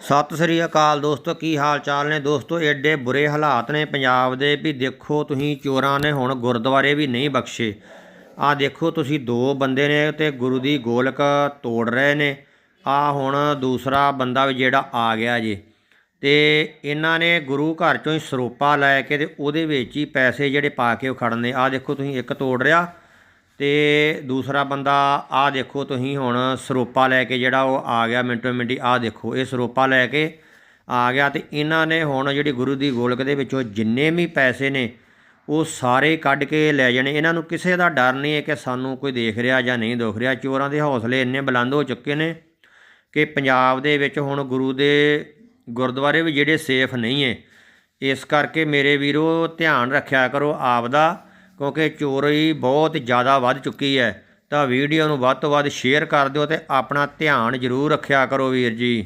ਸਤਿ ਸ੍ਰੀ ਅਕਾਲ ਦੋਸਤੋ, ਕੀ ਹਾਲ ਚਾਲ ਨੇ? ਦੋਸਤੋ ਐਡੇ ਬੁਰੇ ਹਾਲਾਤ ਨੇ ਪੰਜਾਬ ਦੇ ਵੀ ਦੇਖੋ ਤੁਸੀਂ ਚੋਰਾਂ ਨੇ ਹੁਣ ਗੁਰਦੁਆਰੇ ਵੀ ਨਹੀਂ ਬਖਸ਼ੇ। ਆ ਦੇਖੋ ਤੁਸੀਂ ਦੋ ਬੰਦੇ ਨੇ ਤੇ ਗੁਰੂ ਦੀ ਗੋਲਕ ਤੋੜ ਰਹੇ ਨੇ। ਆ ਹੁਣ ਦੂਸਰਾ ਬੰਦਾ ਵੀ ਜਿਹੜਾ ਆ ਗਿਆ ਜੀ। ਤੇ ਇਹਨਾਂ ਨੇ ਗੁਰੂ ਘਰ ਚੋਂ ਹੀ ਸਰੋਪਾ ਲੈ ਕੇ ਤੇ ਉਹਦੇ ਵਿੱਚ ਹੀ ਪੈਸੇ ਜਿਹੜੇ ਪਾ ਕੇ ਉਹ ਖੜਨੇ ਆ ਦੇਖੋ ਤੁਸੀਂ ਇੱਕ ਤੋੜ ਰਿਹਾ। ਤੇ ਦੂਸਰਾ ਬੰਦਾ, ਆਹ ਦੇਖੋ ਤੁਸੀਂ ਹੁਣ ਸਰੋਪਾ ਲੈ ਕੇ ਜਿਹੜਾ ਉਹ ਆ ਗਿਆ ਮਿੰਟੋ ਮਿੰਟੀ ਆਹ ਦੇਖੋ ਇਹ ਸਰੋਪਾ ਲੈ ਕੇ ਆ ਗਿਆ ਤੇ ਇਹਨਾਂ ਨੇ ਹੁਣ ਜਿਹੜੀ ਗੁਰੂ ਦੀ ਗੋਲਕ ਦੇ ਵਿੱਚੋਂ ਜਿੰਨੇ ਵੀ ਪੈਸੇ ਨੇ, ਉਹ ਸਾਰੇ ਕੱਢ ਕੇ ਲੈ ਜਾਣੇ। ਇਹਨਾਂ ਨੂੰ ਕਿਸੇ ਦਾ ਡਰ ਨਹੀਂ ਹੈ ਕਿ ਸਾਨੂੰ ਕੋਈ ਦੇਖ ਰਿਹਾ ਜਾਂ ਨਹੀਂ ਦੇਖ ਰਿਹਾ। ਚੋਰਾਂ ਦੇ ਹੌਸਲੇ ਇੰਨੇ ਬੁਲੰਦ ਹੋ ਚੁੱਕੇ ਨੇ ਕਿ ਪੰਜਾਬ ਦੇ ਵਿੱਚ ਹੁਣ ਗੁਰੂ ਦੇ ਗੁਰਦੁਆਰੇ ਵੀ ਜਿਹੜੇ ਸੇਫ ਨਹੀਂ ਹੈ। ਇਸ ਕਰਕੇ ਮੇਰੇ ਵੀਰੋ, ਧਿਆਨ ਰੱਖਿਆ ਕਰੋ ਆਪ ਦਾ ਕਿਉਂਕਿ ਚੋਰੀ ਬਹੁਤ ਜ਼ਿਆਦਾ ਵੱਧ ਚੁੱਕੀ ਹੈ। ਤਾਂ ਵੀਡੀਓ ਨੂੰ ਵੱਧ ਤੋਂ ਵੱਧ ਸ਼ੇਅਰ ਕਰ ਦਿਓ ਅਤੇ ਆਪਣਾ ਧਿਆਨ ਜ਼ਰੂਰ ਰੱਖਿਆ ਕਰੋ ਵੀਰ ਜੀ।